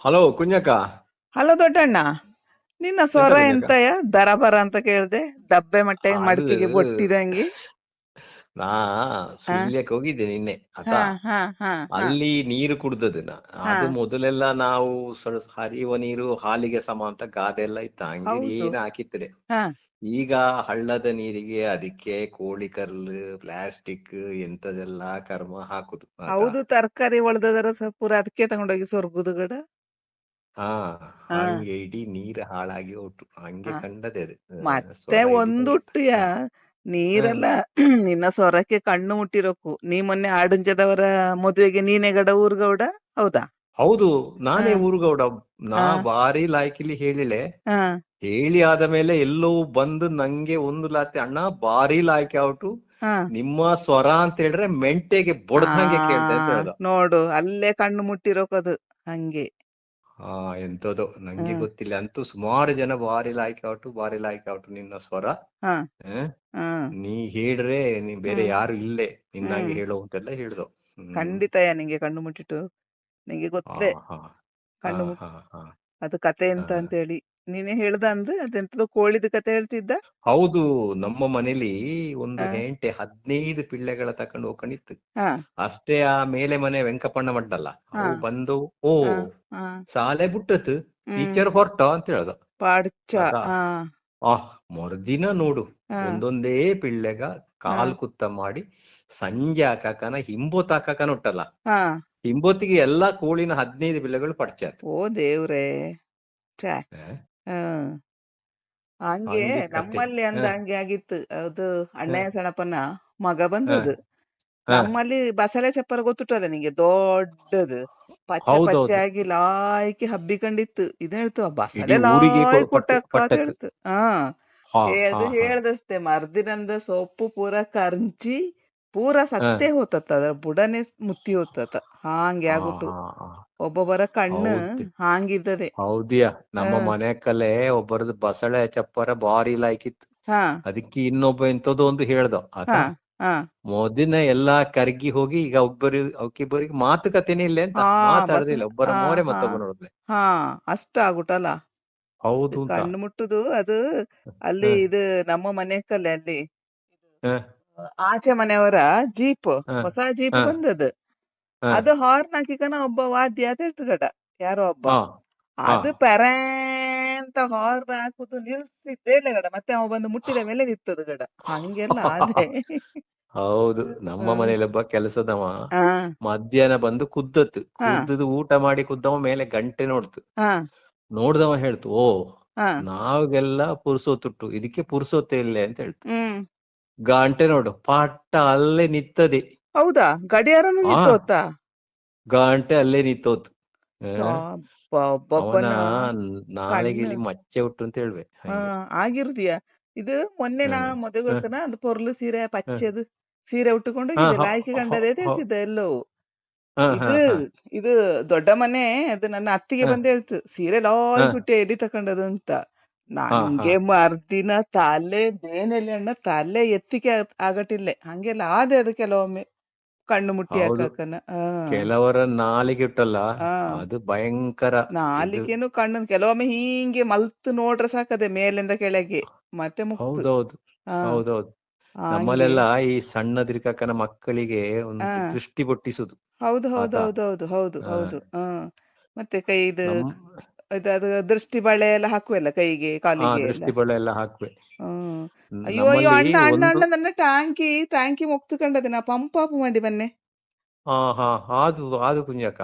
Hello ಕುಂಜಕ್ಕ hello ದೊಡ್ಡಣ್ಣ. ನಿನ್ನ ಸ್ವರ ದರ ಬರ ಅಂತ ಕೇಳ್ದೆ. ದಬ್ಬೆ ಮಟ್ಟೆ ಮಡಿಕೆಗೆ ಬೊಟ್ಟಿದಂಗಿ. ನಾ ಸುಳ್ಯಕ್ಕೆ ಹೋಗಿದ್ದೆ ನಿನ್ನೆ ಅಲ್ಲಿ ನೀರು ನಾ. ಅದು ಮೊದಲೆಲ್ಲ ನಾವು ಹರಿಯುವ ನೀರು ಹಾಲಿಗೆ ಸಮ ಅಂತ ಗಾದೆ ಎಲ್ಲ ಇತ್ತ. ಹಂಗೆ ಏನ್ ಹಾಕಿದ್ರೆ ಈಗ ಹಳ್ಳದ ನೀರಿಗೆ ಅದಕ್ಕೆ ಕೋಳಿ ಕರ್ಲ್ ಪ್ಲಾಸ್ಟಿಕ್ ಎಂತದೆಲ್ಲಾ ಕರ್ಮ ಹಾಕುದು. ಹೌದು ತರಕಾರಿ ಒಳದದರ ಪೂರ ಅದಕ್ಕೆ ತಗೊಂಡೋಗಿ ಸೊರ್ಗುದು ಗಡ. ಹಾ. ಹಂಗೆ ಇಡೀ ನೀರ್ ಹಾಳಾಗಿ ಹೊಟ್ಟು ಹಂಗೆ ಕಂಡದೆ ಅದು. ಮತ್ತೆ ಒಂದುಟ್ಟಿಯ ನೀರೆಲ್ಲ ನಿನ್ನ ಸ್ವರಕ್ಕೆ ಕಣ್ಣು ಮುಟ್ಟಿರೋಕು. ನೀ ಮೊನ್ನೆ ಆಡಂಜದವರ ಮದುವೆಗೆ ನೀನೇ ಗಡ ಊರ್ಗೌಡ? ಹೌದಾ? ಹೌದು ನಾನೇ ಊರ್ ಊರುಗೌಡ. ನಾ. ಬಾರಿ ಲಾಯ್ಕಿಲಿ ಹೇಳಿಲೆ. ಹೇಳಿ ಆದ ಮೇಲೆ ಎಲ್ಲೋ ಬಂದು ನಂಗೆ ಒಂದು ಲಾತಿ ಅಣ್ಣ ಬಾರಿ ಲಾಯ್ಕೆ ಔಟು. ನಿಮ್ಮ ಸ್ವರ ಅಂತ ಹೇಳಿದ್ರೆ ಮೆಂಟೆಗೆ ಬೊಡ್ದಂಗೆ ಕೇಳ್ತಾ ನೋಡು ಅಲ್ಲೇ ಕಣ್ಣು ಮುಟ್ಟಿರೋಕದು. ಹಂಗೆ. ಹಾ ಎಂತದೋ ನಂಗೆ ಗೊತ್ತಿಲ್ಲ. ಅಂತೂ ಸುಮಾರು ಜನ ಬಾರಿ ಲೈಕ್ ಔಟ್ ಬಾರಿ ಲೈಕ್ ಔಟ್ ನಿನ್ನ ಸ್ವರ. ನೀ ಹೇಳ್ರೆ ನೀ ಬೇರೆ ಯಾರು ಇಲ್ಲೇ ನಿನ್ನಾಗೆ ಹಾಗೆ ಹೇಳೋ ಅಂತೆಲ್ಲ ಹೇಳ್ದು. ಖಂಡಿತ ನಿಂಗೆ ಕಣ್ಣು ಮುಟ್ಟಿಟ್ಟು ನಿಂಗೆ ಹಾ ಗೊತ್ತೇ. ಹಾ ಕಣ್ಣು ಹಾ ಹಾ ಅದು ಕತೆ ಎಂತ ಅಂತ ಹೇಳಿ ನೀನೇ ಹೇಳ್ದ ಅಂದ್ರೆ ಅದೆಂತದೋ ಕೋಳಿದ ಕತೆ ಹೇಳ್ತಿದ್ದ? ಹೌದು ನಮ್ಮ ಮನೇಲಿ ಒಂದು ಎಂಟೆ ಹೆಂಟೆ ಹದಿನೈದು ಪಿಳ್ಳೆಗಳ ತಕೊಂಡು ಹೋಗ್ಕೊಂಡಿತ್ತು. ಅಷ್ಟೇ ಆ ಮೇಲೆ ಮನೆ ವೆಂಕಪ್ಪಣ್ಣ ಮಡ್ಡಲ್ಲ ಅವು ಬಂದು ಓ ಸಾಲೆ ಬಿಟ್ಟತ್. ಟೀಚರ್ ಹೊರಟ ಅಂತ ಹೇಳ್ದ. ಪಾಡ್ಚ ಆಹ್ ಮರುದಿನ ನೋಡು ಒಂದೊಂದೇ ಪಿಳ್ಳೆಗ ಕಾಲ್ ಕುತ್ತ ಮಾಡಿ ಸಂಜೆ ಹಾಕಾಕನ ಹಿಂಬೋತ್ ಹಾಕಕನ ಹುಟ್ಟಲ್ಲ. ಹಿಂಬೊತ್ತಿಗೆ ಎಲ್ಲಾ ಕೋಳಿನ ಹದಿನೈದು ಬಿಲ್ಲಗಳು ಪಡ್ಚಾತ್. ಓ ದೇವ್ರೇ? ಹಂಗೆ ನಮ್ಮಲ್ಲಿ ಅಂದ ಹಂಗೆ ಆಗಿತ್ತು. ಅದು ಅಣ್ಣಯ್ಯ ಸಣಪ್ಪನ ಮಗ ಬಂದದ್ದು. ನಮ್ಮಲ್ಲಿ ಬಸಳೆ ಚಪ್ಪರ ಗೊತ್ತುಟಲ್ಲ ನಿಂಗೆ? ದೊಡ್ಡದು. ಪಚ್ಚ ಪಚ್ಚೆ ಆಗಿ ಲಾಯ್ಕಿ ಹಬ್ಬಿಕೊಂಡಿತ್ತು. ಇದ್ ಹೇಳ್ತು ಬಸಳೆ ಲಾಯ್ ಕೊಟ್ಟ ಅಂತ. ಹೇಳ್ತು. ಹಾ. ಅದು ಹೇಳ್ದಷ್ಟೇ. ಮರ್ದಿನಂದ ಸೊಪ್ಪು ಪೂರ ಕರ್ಂಚಿ ಪೂರ ಸತ್ತೇ ಹೋತತ್ತ ಅದ್ರ ಬುಡನೆ ಮುತ್ತಿ ಹೋತತ್ತ ಹಾಂಗೆ ಆಗ್ಬಿಟ್ಟು. ಒಬ್ಬೊಬ್ಬರ ಕಣ್ಣು. ಹಾಂಗಿದ್ದದೆ. ಹೌದಿಯ. ನಮ್ಮ. ಮನೆ ಕಲೆ ಒಬ್ಬರದು ಬಸಳೆ ಚಪ್ಪರ ಬಾರಿ ಲಾಯ್ಕಿತ್ತು ಹಾ. ಅದಕ್ಕೆ ಇನ್ನೊಬ್ಬ ಎಂತದೋ ಒಂದು ಹೇಳ್ದ. ಆತ ಹಾ ಹಾ. ಎಲ್ಲಾ ಕರ್ಗಿ ಹೋಗಿ ಈಗ ಒಬ್ಬರು ಅವಕ್ಕಿಬ್ಬರಿಗೆ ಮಾತುಕತೆನೇ ಇಲ್ಲ ಅಂತ. ಮಾತಾಡುದಿಲ್ಲ ಒಬ್ಬರ ಮೋರೆ. ಮತ್ತೊಬ್ಬ ನೋಡಿದ್ಲೆ ಹಾ ಅಷ್ಟ ಆಗ್ಬಿಟ್ಟಲ್ಲ. ಹೌದು ಕಣ್ಣು ಮುಟ್ಟುದು ಅದು ಅಲ್ಲಿ. ಇದು ನಮ್ಮ ಮನೆ ಕಲೆ ಅಲ್ಲಿ ಆಚೆ ಮನೆಯವರ ಜೀಪ್ ಹೊಸ ಜೀಪ್. ಬಂದದ್ದು. ಅದು ಹಾರ್ನ್ ಹಾಕಿಕನ ಒಬ್ಬ ವಾದ್ಯ ಅಂತ ಗಡ ಯಾರೋ ಒಬ್ಬ. ಅದು ಪೆರೆ ಅಂತ ಹಾರ್ನ್ ಹಾಕುದು ನಿಲ್ಸಿದ್ದೇ ಇಲ್ಲ ಗಡ ಮತ್ತೆ ಅವ ಬಂದು ಮುಟ್ಟಿದ ಮೇಲೆ ನಿತ್ತದು ಗಡ. ಹಂಗೆಲ್ಲ ಆದ್ರೆ. ಹೌದು ನಮ್ಮ. ಮನೇಲಿ ಒಬ್ಬ ಕೆಲಸದವ. ಮಧ್ಯಾಹ್ನ ಬಂದು ಕುದ್ದತ್ತು. ಕುದ್ದದು ಊಟ ಮಾಡಿ ಕುದ್ದವ ಮೇಲೆ ಗಂಟೆ ನೋಡ್ತು. ನೋಡ್ದವ ಹೇಳ್ತು ಓ ನಾವೆಲ್ಲ ನಾವ್ಗೆಲ್ಲ ಪುರ್ಸೊತ್ತುಂಟು ಇದಕ್ಕೆ ಪುರ್ಸೋತೆ ಇಲ್ಲೇ ಅಂತ ಹೇಳ್ತು. ಗಂಟೆ ನೋಡು ಪಟ್ಟ ಅಲ್ಲೇ ನಿತ್ತದೆ ಹೌದಾ? ಗಡಿಯಾರನು ಆ. ನಿಂತೋತ? ಗಂಟೆ ಅಲ್ಲೇ ನಿಂತೋತು. ನಾಳೆಗೆ ಅವನ ನಾಳೆಗಿಲಿ ಮಚ್ಚೆ ಹುಟ್ಟು ಅಂತ ಹೇಳ್ವೆ. ಹಂಗೆ. ಆಗಿರುದಿಯ ಇದು ಮೊನ್ನೆ ನಾ ಹ್ಮ್. ಮದುವೆ ಹ್ಮ್. ಹೋಗ್ತಾನ ಅದು ಪೊರ್ಲು ಸೀರೆ ಪಚ್ಚೆದು ಸೀರೆ ಉಟ್ಟುಕೊಂಡು ಹಾ, ಕಂಡದೇ ಅಂತ ಹ- ಹೇಳ್ತಿದ್ದ ಎಲ್ಲೋ ಹ, ಹ, ಇದು ಹ. ಇದು ದೊಡ್ಡ ಮನೆ ಅದು ನನ್ನ ಅತ್ತಿಗೆ ಬಂದ ಬಂದು ಹೇಳ್ತು ಸೀರೆ ಲಾಯ್ ಕುಟ್ಟಿ ಎಲ್ಲಿ ತಕೊಂಡದು? ಅಂತ. ನಂಗೆ ಮರ್ದಿನ ತಲೆ ಬೇನೆಲೆ ಅಣ್ಣ ತಲೆ ಎತ್ತಿಕೆ ಆಗಟ್ಟಿಲ್ಲ. ಹಂಗೆಲ್ಲ ಆದೆ ಅದು ಕೆಲವೊಮ್ಮೆ. ಕಣ್ಣು ಮುಟ್ಟಿ ಹಾಕಕ್ಕನ ಕೆಲವರ ನಾಲಿಗೆ ಇಟ್ಟಲ್ಲ. ಅದು ಭಯಂಕರ ನಾಲಿಗೆನು ಕಣ್ಣು ಕೆಲವೊಮ್ಮೆ ಹೀಗೆ ಮಲ್ತು ನೋಡ್ರೆ ಸಾಕದೆ ಮೇಲಿಂದ ಕೆಳಗೆ. ಮತ್ತೆ ಹೌದೌದು. ಹೌದೌದು. ನಮ್ಮಲ್ಲೆಲ್ಲ ಈ ಸಣ್ಣದಿರ್ಕಕ್ಕನ ಮಕ್ಕಳಿಗೆ ಒಂದು. ದೃಷ್ಟಿ ಬೊಟ್ಟಿಸುದು. ಹೌದು ಹೌದು ಹೌದು ಹೌದು ಹೌದು ಹಾ. ಹೌದು. ಮತ್ತೆ ಕೈ ಇದು ಅದು ದೃಷ್ಟಿ ಬಳೆ ಎಲ್ಲ ಹಾಕುವಲ್ಲ ಕೈಗೆ ಕಾಲಿಗೆ ದೃಷ್ಟಿ ಬಳೆ ಎಲ್ಲ ಹಾಕುವೆ. ಹ್ಮ್. ಅಯ್ಯೋ ಅಯ್ಯೋ ಅಣ್ಣ ಅಣ್ಣ ಅಣ್ಣ ನನ್ನ ಟ್ಯಾಂಕಿ ಟ್ಯಾಂಕಿ ಮುಕ್ತು ಕಂಡದೆ ನಾ ಪಂಪ್ ಅಪ್ ಮಾಡಿ ಬನ್ನೆ. ಹಾ ಹಾ ಆದು ಆದು ಕುಂಜಾಕ